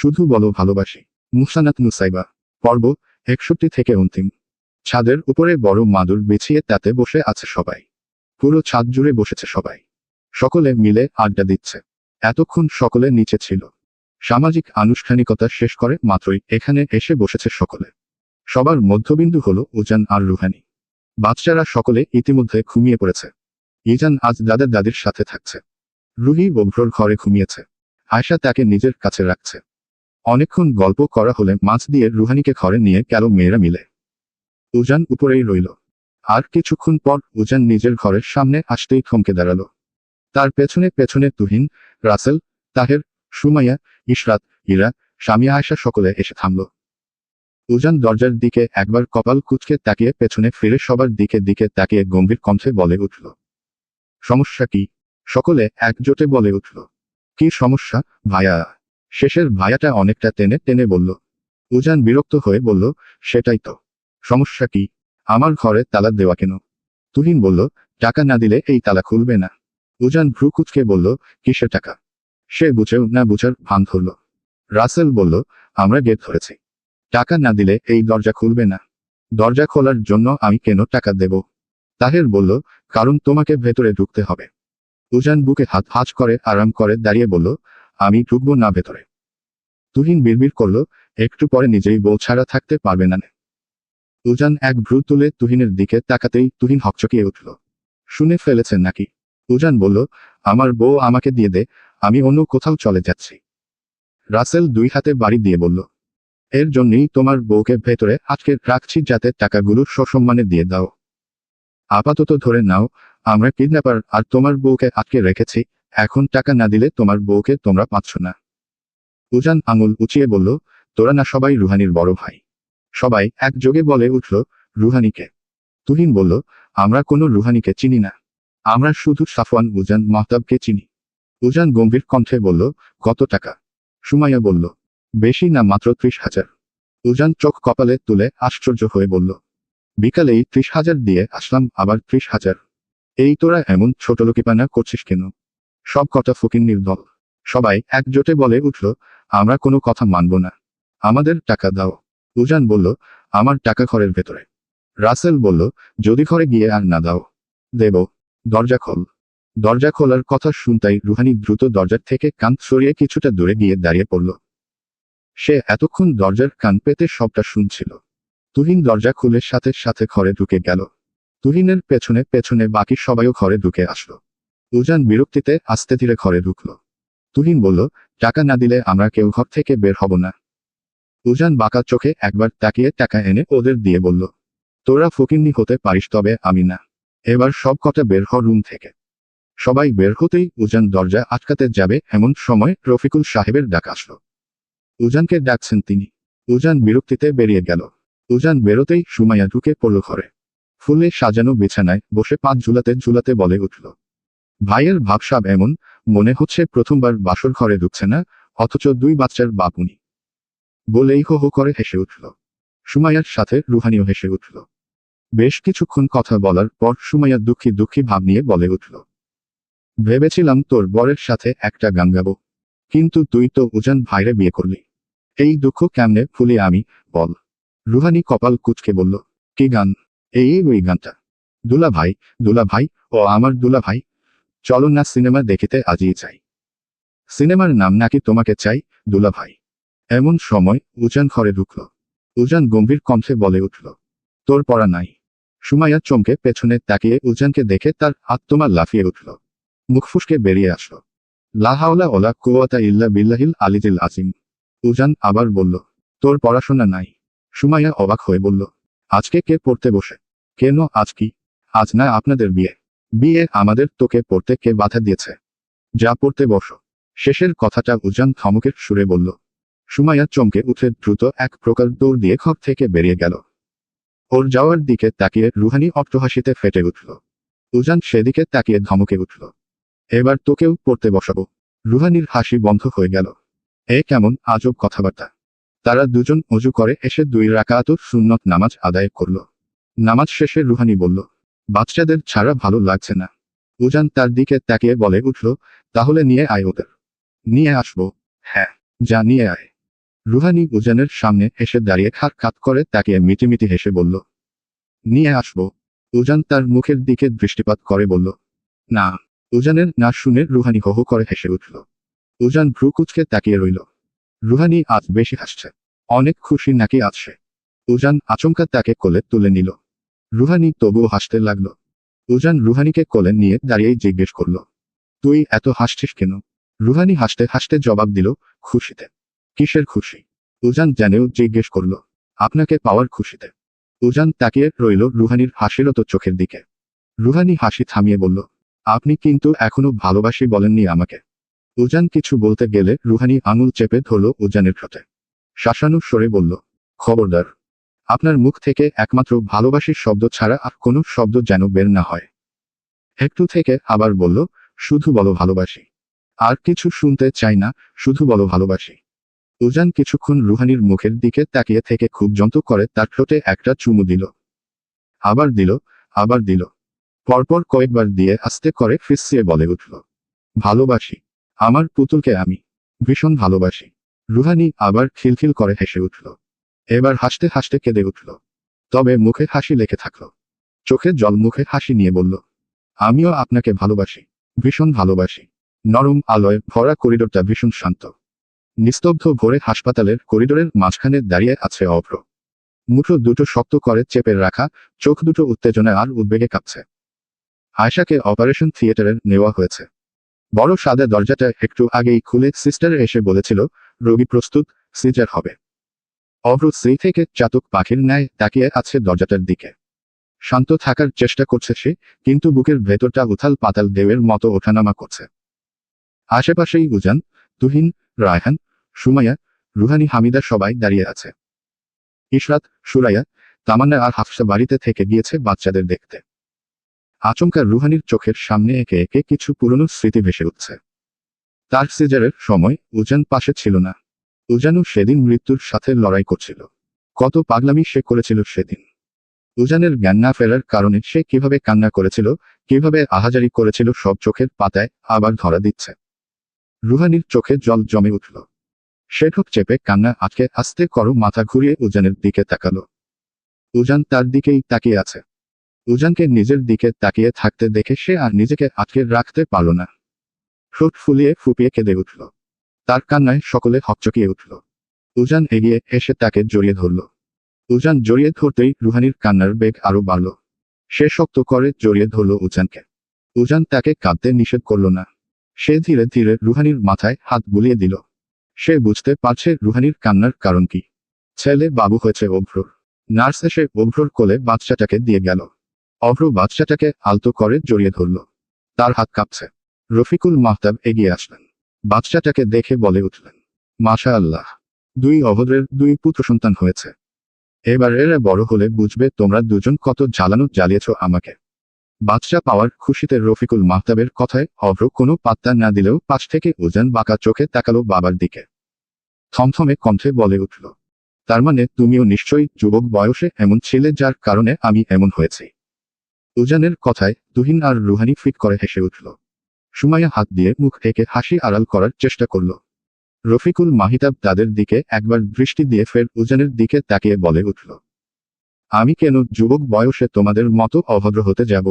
শুধু বলো ভালোবাসি। মুসানাত নুসাইবা, পর্ব একষট্টি থেকে অন্তিম। ছাদের উপরে বড় মাদুর বিছিয়ে তাতে বসে আছে সবাই। পুরো ছাদ জুড়ে বসেছে সবাই। সকলে মিলে আড্ডা দিচ্ছে। এতক্ষণ সকলে নিচে ছিল। সামাজিক আনুষ্ঠানিকতা শেষ করে মাত্রই এখানে এসে বসেছে সকলে। সবার মধ্যবিন্দু হল উজান আর রুহানি। বাচ্চারা সকলে ইতিমধ্যে ঘুমিয়ে পড়েছে। ইজান আজ দাদা দাদির সাথে থাকছে। রুহি বভ্রর ঘরে ঘুমিয়েছে। আয়শা তাকে নিজের কাছে রাখছে। অনেকক্ষণ গল্প করা হলে মাছ দিয়ে রুহানিকে ঘরে নিয়ে গেল মেয়েরা মিলে। উজান উপরেই রইল। আর কিছুক্ষণ পর উজান নিজের ঘরের সামনে আসতেই থমকে দাঁড়াল। তার পেছনে পেছনে তুহিন, রাসেল, তাহের, সুমাইয়া, ইশরাত, ইরা স্বামী আয়সা সকলে এসে থামল। উজান দরজার দিকে একবার কপাল কুচকে তাকিয়ে পেছনে ফিরে সবার দিকে দিকে তাকিয়ে গম্ভীর কণ্ঠে বলে উঠল, সমস্যা কি? সকলে একজোটে বলে উঠল, কি সমস্যা ভায়া শেষের ভায়াটা অনেকটা টেনে টেনে বলল, উজান বিরক্ত হয়ে বলল, সেটাই তো। সমস্যা কি? আমার ঘরে তালা দেওয়া কেন? তুহিন বলল, টাকা না দিলে এই তালা খুলবে না। উজান ভ্রু কুচকে বলল, কিসের টাকা? সে বুঝেও না বুঝার ভান ধরল। রাসেল বলল, আমরা গেট ধরেছি। টাকা না দিলে এই দরজা খুলবে না। দরজা খোলার জন্য আমি কেন টাকা দেব? তাহের বলল, কারণ তোমাকে ভেতরে ঢুকতে হবে। উজান বুকে হাত হাজ করে আরাম করে দাঁড়িয়ে বলল আমি ঢুকবো না ভেতরে। তুহিন বিড়বিড় করল, একটু পরে নিজেই বউ ছাড়া থাকতে পারবে না। উজান এক ভ্রু তুলে তুহিনের দিকে তাকাতেই তুহিন হকচকিয়ে উঠল। শুনে ফেলেছেন নাকি? উজান বলল, আমার বউ আমাকে দিয়ে দে, আমি অন্য কোথাও চলে যাচ্ছি। রাসেল দুই হাতে বাড়ি দিয়ে বলল, এর জন্যই তোমার বউকে ভেতরে আজকে রাখছি, যাতে টাকাগুলো সসম্মানে দিয়ে দাও। আপাতত ধরে নাও, আমরা কিডন্যাপার আর তোমার বউকে আটকে রেখেছি এখন টাকা না দিলে তোমার বউকে তোমরা পাচ্ছ না। উজান আঙুল উঁচিয়ে বলল, তোরা না সবাই রুহানির বড় ভাই? সবাই একযোগে বলে উঠল, রুহানিকে। তুহিন বলল, আমরা কোনো রুহানিকে চিনি না। আমরা শুধু সাফওয়ান উজান মাহতাবকে চিনি। উজান গম্ভীর কণ্ঠে বলল, কত টাকা? সুমাইয়া বলল, বেশি না মাত্র ত্রিশ হাজার। উজান চোখ কপালে তুলে আশ্চর্য হয়ে বলল, বিকালেই ত্রিশ হাজার দিয়ে আসলাম, আবার ত্রিশ হাজার। এই তোরা এমন ছোট লোকিপানা করছিস কেন? সব কথা ফকিন্নির দল সবাই একজোটে বলে উঠল, আমরা কোনো কথা মানব না। আমাদের টাকা দাও। উজান বলল, আমার টাকা ঘরের ভেতরে। রাসেল বলল, যদি ঘরে গিয়ে আর না দাও। দেব। দরজা খোল। দরজা খোলার কথা শুনতাই রুহানি দ্রুত দরজার থেকে কান সরিয়ে কিছুটা দূরে গিয়ে দাঁড়িয়ে পড়ল। সে এতক্ষণ দরজার কান পেতে সবটা শুনছিল। তুহিন দরজা খুলে সাথে সাথে ঘরে ঢুকে গেল। তুহিনের পেছনে পেছনে বাকি সবাইও ঘরে ঢুকে আসলো। উজান বিরক্তিতে আস্তে ধীরে ঘরে ঢুকল। তুহিন বলল, টাকা না দিলে আমরা কেউ ঘর থেকে বের হব না। উজান বাঁকা চোখে একবার তাকিয়ে টাকা এনে ওদের দিয়ে বলল, তোরা ফকিন্নি হতে পারিস তবে আমি না। এবার সব কটা বের হ রুম থেকে। সবাই বের হতেই উজান দরজা আটকাতে যাবে এমন সময় রফিকুল সাহেবের ডাক আসলো। উজানকে ডাকছেন তিনি। উজান বিরক্তিতে বেরিয়ে গেল। উজান বেরোতেই সুমাইয়া ঢুকে পড়ল ঘরে। ফুলে সাজানো বিছানায় বসে পাঁচ ঝুলাতে ঝুলাতে বলে উঠল ভাইয়ের ভাবসাব এমন, মনে হচ্ছে প্রথমবার বাসর ঘরে ঢুকছে না, অথচ দুই বাচ্চার বাপ উনি। বলেই হো হো করে হেসে উঠল। সুমাইয়ার সাথে রুহানিও হেসে উঠল। বেশ কিছুক্ষণ কথা বলার পর সুমাইয়া দুঃখী দুঃখী ভাব নিয়ে বলে উঠল, ভেবেছিলাম তোর বরের সাথে একটা গান গাবো। কিন্তু তুই তো উজান ভাইরে বিয়ে করলি। এই দুঃখ কেমনে ফুলি আমি, বল। রুহানি কপাল কুচকে বলল, কি গান? এই ওই গানটা। দুলা ভাই দুলা ভাই ও আমার দুলা ভাই চলো না সিনেমা দেখিতে আজই চাই সিনেমার নাম নাকি তোমাকে চাই দুলা ভাই এমন সময় উজান ঘরে ঢুকল। উজান গম্ভীর কণ্ঠে বলে উঠল, তোর পড়া নাই। সুমাইয়া চমকে পেছনে তাকিয়ে উজানকে দেখে তার আত্মমা লাফিয়ে উঠল। মুখ ফুসকে বেরিয়ে আসলো। লাহাওলা ওলা কুয়াতা ইল্লা বিল্লাহিল আলিজিল আজিম উজান আবার বলল, তোর পড়াশোনা নাই। সুমাইয়া অবাক হয়ে বলল, আজকে কে পড়তে বসে? কেন আজ কি? আজ না আপনাদের বিয়ে? বিয়ে আমাদের তোকে পড়তে কে বাধা দিয়েছে? যা পড়তে বসো। শেষের কথাটা উজান ধমকের সুরে বলল। সুমাইয়া চমকে উঠে দ্রুত এক প্রকার দৌড় দিয়ে ঘর থেকে বেরিয়ে গেল। ওর যাওয়ার দিকে তাকিয়ে রুহানি অট্টহাসিতে ফেটে উঠল। উজান সেদিকে তাকিয়ে ধমকে উঠল। এবার তোকেও পড়তে বসাবো। রুহানির হাসি বন্ধ হয়ে গেল। এ কেমন আজব কথাবার্তা। তারা দুজন অজু করে এসে দুই রাকাত সুন্নত নামাজ আদায় করল। নামাজ শেষে রুহানি বলল বাচ্চাদের ছাড়া ভালো লাগছে না। উজান তার দিকে তাকিয়ে বলে, উঠল, তাহলে নিয়ে আয় ওদের। নিয়ে আসব। হ্যাঁ যা নিয়ে আয়। রুহানি উজানের সামনে এসে দাঁড়িয়ে খাট খাত করে তাকিয়ে মিটিমিটি হেসে বলল, নিয়ে আসব। উজান তার মুখের দিকে দৃষ্টিপাত করে বলল, না। উজানের না শুনে রুহানি হো করে হেসে উঠল। উজান ভ্রু কুচকে তাকিয়ে রইল। রুহানি আজ বেশি হাসছে। অনেক খুশি নাকি সে উজান আচমকা তাকে কোলে তুলে নিল। রুহানি তবুও হাসতে লাগল। উজান রুহানিকে কোলে নিয়ে দাঁড়িয়েই জিজ্ঞেস করল, তুই এত হাসছিস কেন? রুহানি হাসতে হাসতে জবাব দিল, খুশিতে। কিসের খুশি? উজান জানেও জিজ্ঞেস করল, আপনাকে পাওয়ার খুশিতে। উজান তাকিয়ে রইল রুহানির হাসিরত চোখের দিকে। রুহানি হাসি থামিয়ে বলল, আপনি কিন্তু এখনও ভালোবাসি বলেননি আমাকে। উজান কিছু বলতে গেলে রুহানি আঙুল চেপে ধরল উজানের ঠোঁটে শাসানু সরে বলল, খবরদার আপনার মুখ থেকে একমাত্র ভালোবাসির শব্দ ছাড়া আর কোনো শব্দ যেন বের না হয়। একটু থেকে আবার বলল, শুধু বলো ভালোবাসি। আর কিছু শুনতে চাই না, শুধু বলো ভালোবাসি। উজান কিছুক্ষণ রুহানির মুখের দিকে তাকিয়ে থেকে খুব যন্ত্র করে তার ঠোঁটে একটা চুমু দিল। আবার দিল আবার দিল। পরপর কয়েকবার দিয়ে আস্তে করে ফিসিয়ে বলে উঠল, ভালোবাসি, আমার পুতুলকে আমি ভীষণ ভালোবাসি। রুহানি আবার খিলখিল করে হেসে উঠল। এবার হাসতে হাসতে কেঁদে উঠল। তবে মুখে হাসি লেখে থাকল। চোখে জল মুখে হাসি নিয়ে বলল, আমিও আপনাকে ভালোবাসি, ভীষণ ভালোবাসি। নরম আলোয় ভরা করিডোরটা ভীষণ শান্ত। নিস্তব্ধ ভোরে হাসপাতালের করিডোরের মাঝখানে দাঁড়িয়ে আছে অভ্র। মুঠো দুটো শক্ত করে চেপে রাখা, চোখ দুটো উত্তেজনায় আর উদ্বেগে কাঁপছে। আয়শাকে অপারেশন থিয়েটারে নেওয়া হয়েছে। বড় সাদা দরজাটা একটু আগেই খুলে সিস্টার এসে বলেছিল, রোগী প্রস্তুত, সিজার হবে। অভ্র সেই থেকে চাতক পাখির ন্যায় তাকিয়ে আছে দরজাটার দিকে। শান্ত থাকার চেষ্টা করছে সে, কিন্তু বুকের ভেতরটা উথাল পাতাল দেওয়ের মতো ওঠানামা করছে। আশেপাশেই উজান, তুহিন, রায়হান, সুমাইয়া, রুহানি হামিদা সবাই দাঁড়িয়ে আছে। ইশরাত, সুরাইয়া, তামান্না আর হাফসা বাড়িতে থেকে গিয়েছে বাচ্চাদের দেখতে। আচমকা রুহানির চোখের সামনে একে একে কিছু পুরনো স্মৃতি ভেসে উঠছে। তার সিজারের সময় উজান পাশে ছিল না। উজানও সেদিন মৃত্যুর সাথে লড়াই করছিল। কত পাগলামি সে করেছিল সেদিন। উজানের জ্ঞান না ফেরার কারণে সে কীভাবে কান্না করেছিল, কীভাবে আহাজারি করেছিল সব চোখের পাতায় আবার ধরা দিচ্ছে। রুহানির চোখে জল জমে উঠল। সে ঠোক চেপে কান্না আটকে আস্তে করো মাথা ঘুরিয়ে উজানের দিকে তাকালো। উজান তার দিকেই তাকিয়ে আছে। উজানকে নিজের দিকে তাকিয়ে থাকতে দেখে সে আর নিজেকে আটকে রাখতে পারল না। ঠোঁট ফুলিয়ে ফুপিয়ে কেঁদে উঠল। তার কান্নায় সকলে হকচকিয়ে উঠল। উজান এগিয়ে এসে তাকে জড়িয়ে ধরল। উজান জড়িয়ে ধরতেই রুহানির কান্নার বেগ আরও বাড়ল। সে শক্ত করে জড়িয়ে ধরল উজানকে। উজান তাকে কাঁদতে নিষেধ করল না। সে ধীরে ধীরে রুহানির মাথায় হাত বুলিয়ে দিল। সে বুঝতে পারছে রুহানির কান্নার কারণ কি। ছেলে বাবু হয়েছে অভ্রর। নার্স এসে অভ্রর কোলে বাচ্চাটাকে দিয়ে গেল। অভ্র বাচ্চাটাকে আলতো করে জড়িয়ে ধরল। তার হাত কাঁপছে। রফিকুল মাহতাব এগিয়ে আসলেন। বাচ্চাটাকে দেখে বলে উঠলেন মাশা আল্লাহ দুই অভদ্রের দুই পুত্র সন্তান হয়েছে। এবার এরা বড় হলে বুঝবে তোমরা দুজন কত জ্বালানো জ্বালিয়েছ আমাকে। বাচ্চা পাওয়ার খুশিতে রফিকুল মাহতাবের কথায় অভ্র কোনো পাত্তা না দিলেও পাশ থেকে উজান বাঁকা চোখে তাকালো বাবার দিকে। থমথমে কণ্ঠে বলে উঠল, তার মানে তুমিও নিশ্চয়ই যুবক বয়সে এমন ছিলে যার কারণে আমি এমন হয়েছি? উজানের কথায় তুহিন আর রুহানি ফিট করে হেসে উঠল সুমাইয়া হাত দিয়ে মুখ থেকে হাসি আড়াল করার চেষ্টা করল। রফিকুল মাহিতাব তাদের দিকে একবার দৃষ্টি দিয়ে ফের উজানের দিকে তাকিয়ে বলে উঠল, আমি কেন যুবক বয়সে তোমাদের মতো অভদ্র হতে যাব?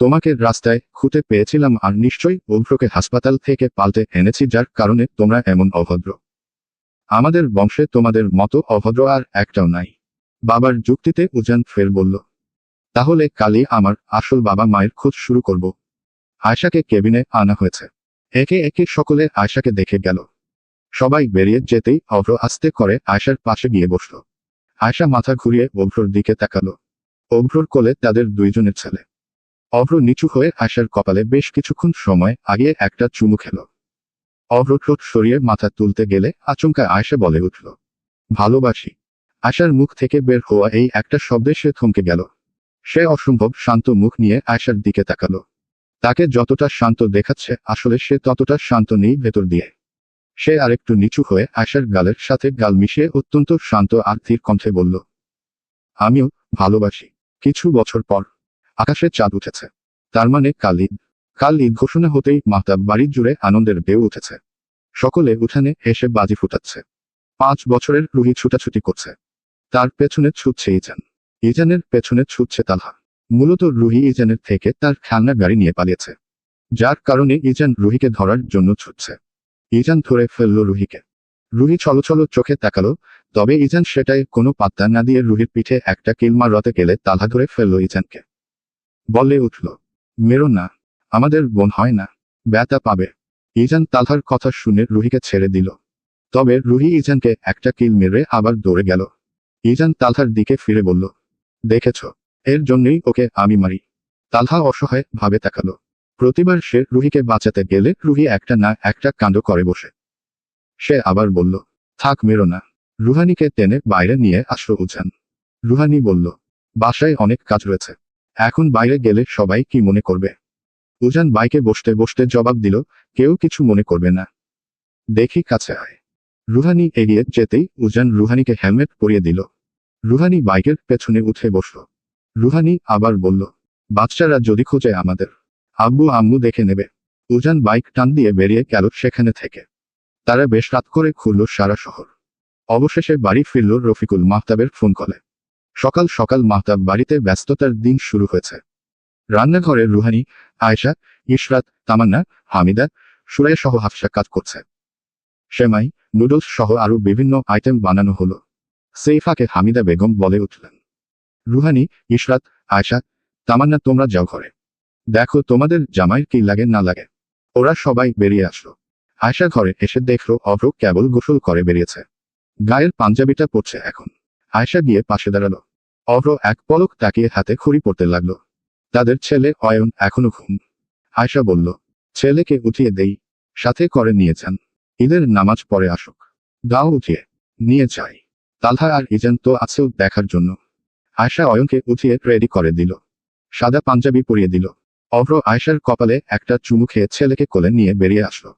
তোমাকে রাস্তায় খুঁটে পেয়েছিলাম আর নিশ্চয়ই অভ্রকে হাসপাতাল থেকে পাল্টে এনেছি যার কারণে তোমরা এমন অভদ্র। আমাদের বংশে তোমাদের মতো অভদ্র আর একটাও নাই। বাবার যুক্তিতে উজান ফের বলল, তাহলে কালই আমার আসল বাবা মায়ের খোঁজ শুরু করব। আয়শাকে কেবিনে আনা হয়েছে। একে একে সকলে আয়শাকে দেখে গেল। সবাই বেরিয়ে যেতেই অভ্র আস্তে করে আয়শার পাশে গিয়ে বসল। আয়শা মাথা ঘুরিয়ে অভ্রর দিকে তাকালো। অভ্রর কোলে তাদের দুইজনের ছেলে। অভ্র নিচু হয়ে আয়শার কপালে বেশ কিছুক্ষণ সময় আগে একটা চুমু খেল। অভ্র ঠোঁট সরিয়ে মাথা তুলতে গেলে আচমকা আয়শা বলে উঠল, ভালোবাসি। আয়শার মুখ থেকে বের হওয়া এই একটা শব্দে সে থমকে গেল। সে অসম্ভব শান্ত মুখ নিয়ে আয়শার দিকে তাকালো। তাকে যতটা শান্ত দেখাচ্ছে, আসলে সে ততটা শান্ত নেই ভেতর দিয়ে। সে আরেকটু নিচু হয়ে আশার গালের সাথে গাল মিশিয়ে অত্যন্ত শান্ত আর ধীর কণ্ঠে বলল, আমিও ভালোবাসি। কিছু বছর পর আকাশে চাঁদ উঠেছে। তার মানে কাল ঈদ। কাল ঈদ ঘোষণা হতেই মাহতাব বাড়ি জুড়ে আনন্দের ঢেউ উঠেছে। সকলে উঠানে এসে বাজি ফুটাচ্ছে। পাঁচ বছরের রুহি ছুটাছুটি করছে। তার পেছনে ছুটছে ইজান। ইজানের পেছনে ছুটছে তালহা। মূলত রুহি ইজানের থেকে তার খেলনা গাড়ি নিয়ে পালিয়েছে। যার কারণে ইজান রুহিকে ধরার জন্য ছুটছে। ইজান ধরে ফেলল রুহিকে। রুহি ছলছল চোখে তাকালো, তবে ইজান সেটাই কোনো পাত্তা না দিয়ে রুহির পিঠে একটা কিলমার রতে গেলে তালহা ধরে ফেলল ইজানকে। বলে উঠল, মেরো না, আমাদের বোন হয় না, ব্যথা পাবে। ইজান তালহার কথা শুনে রুহিকে ছেড়ে দিল। তবে রুহি ইজানকে একটা কিল মেরে আবার দৌড়ে গেল। ইজান তালহার দিকে ফিরে বলল, দেখেছ এর জন্যই ওকে আমি মারি। তালহা অসহায় ভাবে তাকালো। প্রতিবার সে রুহিকে বাঁচাতে গেলে রুহি একটা না একটা কাণ্ড করে বসে। সে আবার বলল, থাক, মেরো না। রুহানিকে টেনে বাইরে নিয়ে আসলো উজান। রুহানি বলল, বাসায় অনেক কাজ রয়েছে। এখন বাইরে গেলে সবাই কি মনে করবে? উজান বাইকে বসতে বসতে জবাব দিল, কেউ কিছু মনে করবে না। দেখি কাছে আয়। রুহানি এগিয়ে যেতেই উজান রুহানিকে হেলমেট পরিয়ে দিল। রুহানি বাইকের পেছনে উঠে বসল। রুহানি আবার বলল বাচ্চারা যদি খোঁজে আমাদের, আব্বু আম্মু দেখে নেবে। উজান বাইক টান দিয়ে বেরিয়ে গেল সেখানে থেকে। তারা বেশ রাত করে খুলল সারা শহর। অবশেষে বাড়ি ফিরল রফিকুল মাহতাবের ফোন কলে। সকাল সকাল মাহতাব বাড়িতে ব্যস্ততার দিন শুরু হয়েছে। রান্নাঘরে রুহানি, আয়েশা, ইশরাত, তামান্না, হামিদা, সুরাইয়া সহ হাফসা কাজ করছে। সেমাই, নুডলস সহ আরও বিভিন্ন আইটেম বানানো হলো। সেই ফাঁকে হামিদা বেগম বলে উঠলেন। রুহানি, ইশরাত, আয়েশা, তামান্না, তোমরা যাও ঘরে। দেখো, তোমাদের জামাইয়ের কি লাগে, না লাগে। ওরা সবাই বেরিয়ে আসলো। আয়শা ঘরে এসে দেখল, অভ্র কেবল গোসল করে বেরিয়েছে। গায়ের পাঞ্জাবিটা পড়ছে এখন। আয়শা গিয়ে পাশে দাঁড়াল। অভ্র এক পলক তাকিয়ে হাতে খড়ি পড়তে লাগল। তাদের ছেলে অয়ন এখনও ঘুম। আয়শা বলল, ছেলেকে উঠিয়ে দেই, সাথে করে নিয়ে যান। ঈদের নামাজ পরে আসুক। গাও উঠিয়ে, নিয়ে যাই। তালহা আর ইজান তো আছেও দেখার জন্য। আয়শা অয়নকে উঠিয়ে রেডি করে দিল। সাদা পাঞ্জাবি পরিয়ে দিল। অভ্র আয়শার কপালে একটা চুমু খেয়ে ছেলেকে কোলে নিয়ে বেরিয়ে আসলো।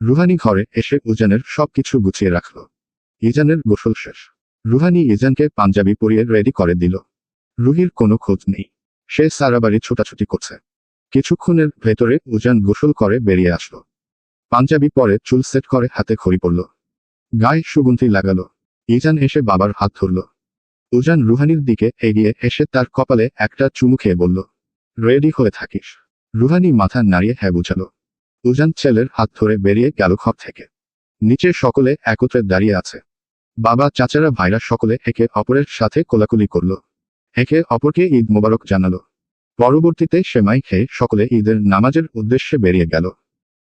রুহানি ঘরে এসে উজানের সবকিছু গুছিয়ে রাখল। ইজানের গোসল শেষ। রুহানি ইজানকে পাঞ্জাবি পরিয়ে রেডি করে দিল। রুহির কোনো খোঁজ নেই। সে সারাবাড়ি ছোটাছুটি করছে। কিছুক্ষণের ভেতরে উজান গোসল করে বেরিয়ে আসলো। পাঞ্জাবি পরে চুল সেট করে হাতে খড়ি পড়ল গায়ে সুগন্ধি লাগালো। ইজান এসে বাবার হাত ধরল। উজান রুহানির দিকে এগিয়ে এসে তার কপালে একটা চুমু খেয়ে বলল, রেডি হয়ে থাকিস। রুহানি মাথা নাড়িয়ে হ্যাঁ বুঝালো। উজান ছেলের হাত ধরে বেরিয়ে গেল ঘর থেকে। নিচে সকলে একত্রে দাঁড়িয়ে আছে। বাবা, চাচারা, ভাইরা সকলে একে অপরের সাথে কোলাকুলি করল। একে অপরকে ঈদ মোবারক জানালো। পরবর্তীতে সেমাই খেয়ে সকলে ঈদের নামাজের উদ্দেশ্যে বেরিয়ে গেল।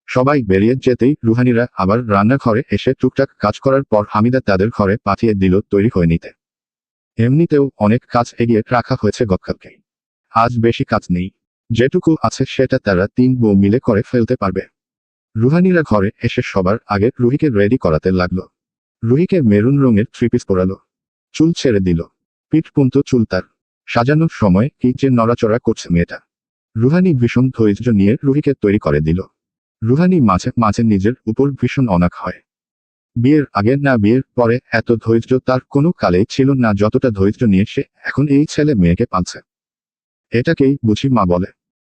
সবাই বেরিয়ে যেতেই রুহানিরা আবার রান্নাঘরে এসে টুকটাক কাজ করার পর হামিদা তাদের ঘরে পাঠিয়ে দিল তৈরি হয়ে নিতে। এমনিতেও অনেক কাজ এগিয়ে রাখা হয়েছে গতকালকেই আজ বেশি কাজ নেই। যেটুকু আছে সেটা তারা তিন বউ মিলে করে ফেলতে পারবে। রুহানিরা ঘরে এসে সবার আগে রুহিকে রেডি করাতে লাগল। রুহিকে মেরুন রঙের থ্রি পিস পরালো। চুল ছেড়ে দিল। পিঠ পুন্ত চুল তার। সাজানোর সময় কি যে নড়াচড়া করছে মেয়েটা। রুহানি ভীষণ ধৈর্য নিয়ে রুহিকে তৈরি করে দিল। রুহানি মাঝে মাঝে নিজের উপর ভীষণ অনাক হয়। বিয়ের আগে না বিয়ের পরে এত ধৈর্য তার কোনো কালেই ছিল না, যতটা ধৈর্য নিয়ে সে এখন এই ছেলে মেয়েকে পালছে। এটাকেই বুঝি মা বলে।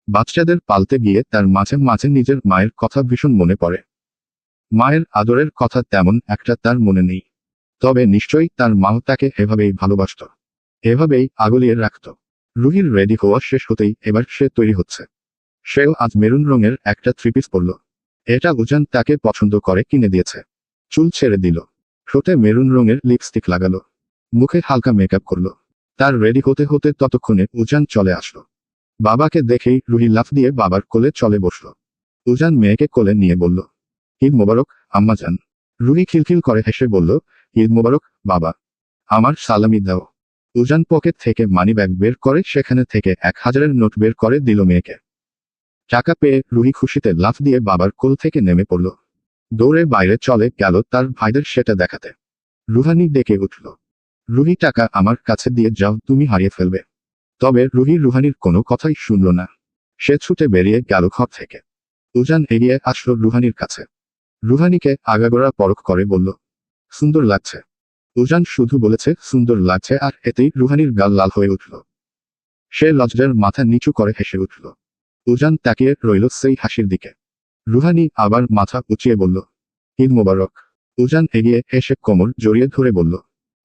বাচ্চাদের পালতে গিয়ে তার মাঝে মাঝে নিজের মায়ের কথা ভীষণ মনে পড়ে। মায়ের আদরের কথা তেমন একটা তার মনে নেই। তবে নিশ্চয়ই তার মাও তাকে এভাবেই ভালোবাসত। এভাবেই আগলিয়ে রাখত। রুহির রেডি হওয়া শেষ হতেই এবার সে তৈরি হচ্ছে। সেও আজ মেরুন রঙের একটা থ্রিপিস পরল। এটা উজান তাকে পছন্দ করে কিনে দিয়েছে। চুল ছেড়ে দিল। ঠোঁটে মেরুন রঙের লিপস্টিক লাগালো। মুখে হালকা মেকআপ করল। তার রেডি হতে হতে ততক্ষণে উজান চলে আসলো। বাবাকে দেখেই রুহি লাফ দিয়ে বাবার কোলে চলে বসল। উজান মেয়েকে কোলে নিয়ে বলল, ঈদ মোবারক, আম্মা যান। রুহি খিলখিল করে হেসে বলল, ঈদ মোবারক, বাবা। আমার সালামি দাও। উজান পকেট থেকে মানি ব্যাগ বের করে সেখানে থেকে এক হাজারের নোট বের করে দিল মেয়েকে। টাকা পেয়ে রুহি খুশিতে লাফ দিয়ে বাবার কোল থেকে নেমে পড়ল। দৌড়ে বাইরে চলে গেল তার ভাইদের সেটা দেখাতে। রুহানি ডেকে উঠল। রুহি, টাকা আমার কাছে দিয়ে যাও, তুমি হারিয়ে ফেলবে। তবে রুহি, রুহানির কোনো কথাই শুনল না। সে ছুটে বেরিয়ে গেল ঘর থেকে। উজান এগিয়ে আসলো রুহানির কাছে। রুহানিকে আগাগোড়া পরখ করে বলল, সুন্দর লাগছে। উজান শুধু বলেছে, সুন্দর লাগছে। আর এতেই রুহানির গাল লাল হয়ে উঠল। সে লজ্জার মাথা নিচু করে হেসে উঠল। উজান তাকিয়ে রইল সেই হাসির দিকে। রুহানি আবার মাথা উঁচিয়ে বলল, ঈদ মোবারক। উজান এগিয়ে এসে কোমর জড়িয়ে ধরে বলল,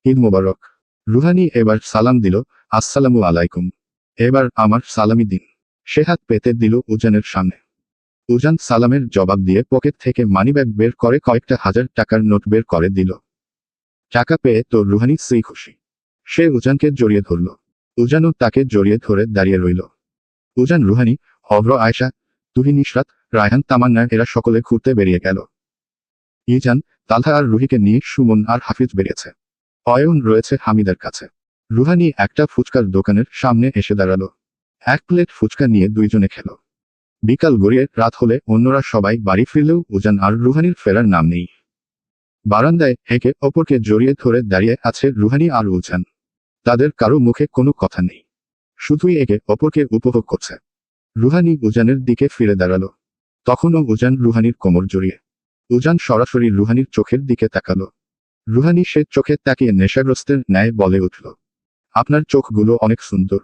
ঈদ মোবারক। রুহানি এবার সালাম দিল, আসসালামু আলাইকুম। এবার আমার সালামি দিন। সে হাত পেতে দিল উজানের সামনে। উজান সালামের জবাব দিয়ে পকেট থেকে মানিব্যাগ বের করে কয়েকটা হাজার টাকার নোট বের করে দিল। টাকা পেয়ে তো রুহানি সেই খুশি। সে উজানকে জড়িয়ে ধরল। উজানও তাকে জড়িয়ে ধরে দাঁড়িয়ে রইল। উজান রুহানি অভ্র আয়সা তুহি নিশরাত রায়হান তামান্না এরা সকলে ঘুরতে বেরিয়ে গেল। ইজান তালহা আর রুহিকে নিয়ে সুমন আর হাফিজ বেরিয়েছে। অয়ন রয়েছে হামিদার কাছে। রুহানি একটা ফুচকার দোকানের সামনে এসে দাঁড়াল। এক প্লেট ফুচকা নিয়ে দুইজনে খেল। বিকাল গড়িয়ে রাত হলে অন্যরা সবাই বাড়ি ফিরলেও উজান আর রুহানির ফেরার নাম নেই। বারান্দায় একে অপরকে জড়িয়ে ধরে দাঁড়িয়ে আছে রুহানি আর উজান। তাদের কারও মুখে কোনো কথা নেই। শুধুই একে অপরকে উপভোগ করছে। রুহানি উজানের দিকে ফিরে দাঁড়াল। তখনও উজান রুহানির কোমর জড়িয়ে। উজান সরাসরি রুহানির চোখের দিকে তাকালো। রুহানি সে চোখে তাকিয়ে নেশাগ্রস্তের ন্যায় বলে উঠল, আপনার চোখগুলো অনেক সুন্দর।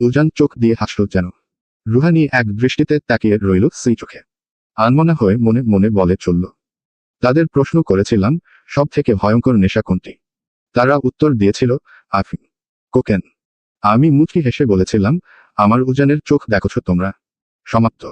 উজান চোখ দিয়ে হাসল যেন। রুহানি এক দৃষ্টিতে তাকিয়ে রইল সেই চোখে। আনমনা হয়ে মনে মনে বলে চলল, তাদের প্রশ্ন করেছিলাম সব থেকে ভয়ঙ্কর নেশা কোনটি? তারা উত্তর দিয়েছিল, আফিম, কোকেন। আমি মুচকি হেসে বলেছিলাম আমার উজানের চোখ দেখছ তোমরা। সমাপ্ত।